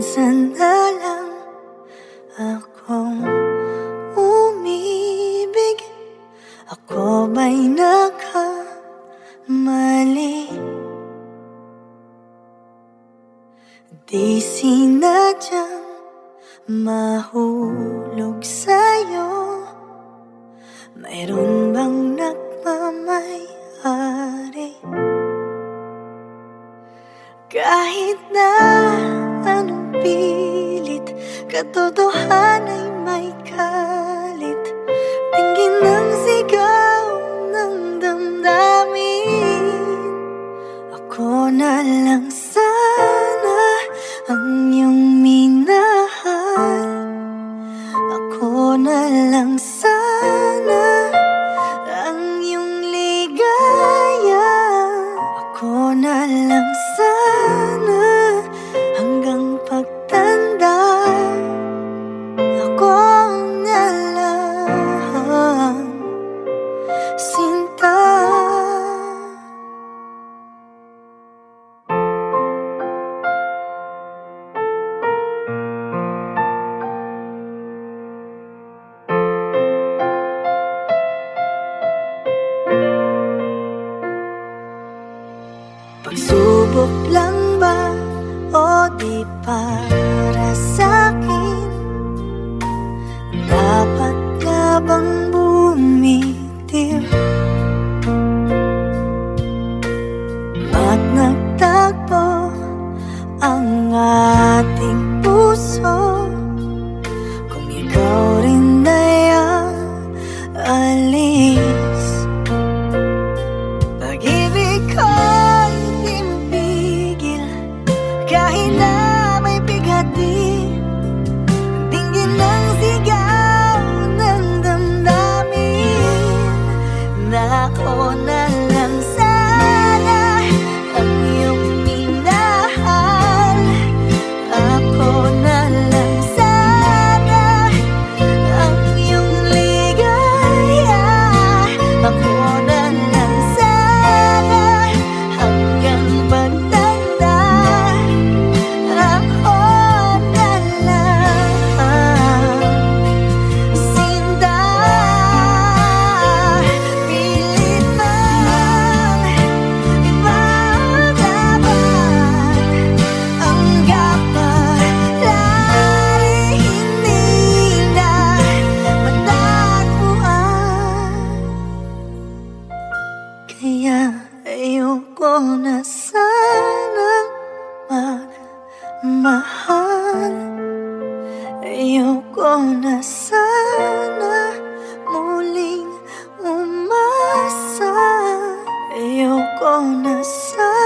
Minsan na lang akong umibig Ako ba'y nakamali? Di sinadyang mahulog sa'yo Mayroon bang nagmamayari? Kahit na pilit Katotohan ay may ka 一半。Kaya ayoko na sanang magmahal. Ayoko na sana muling umasa. Ayoko na sana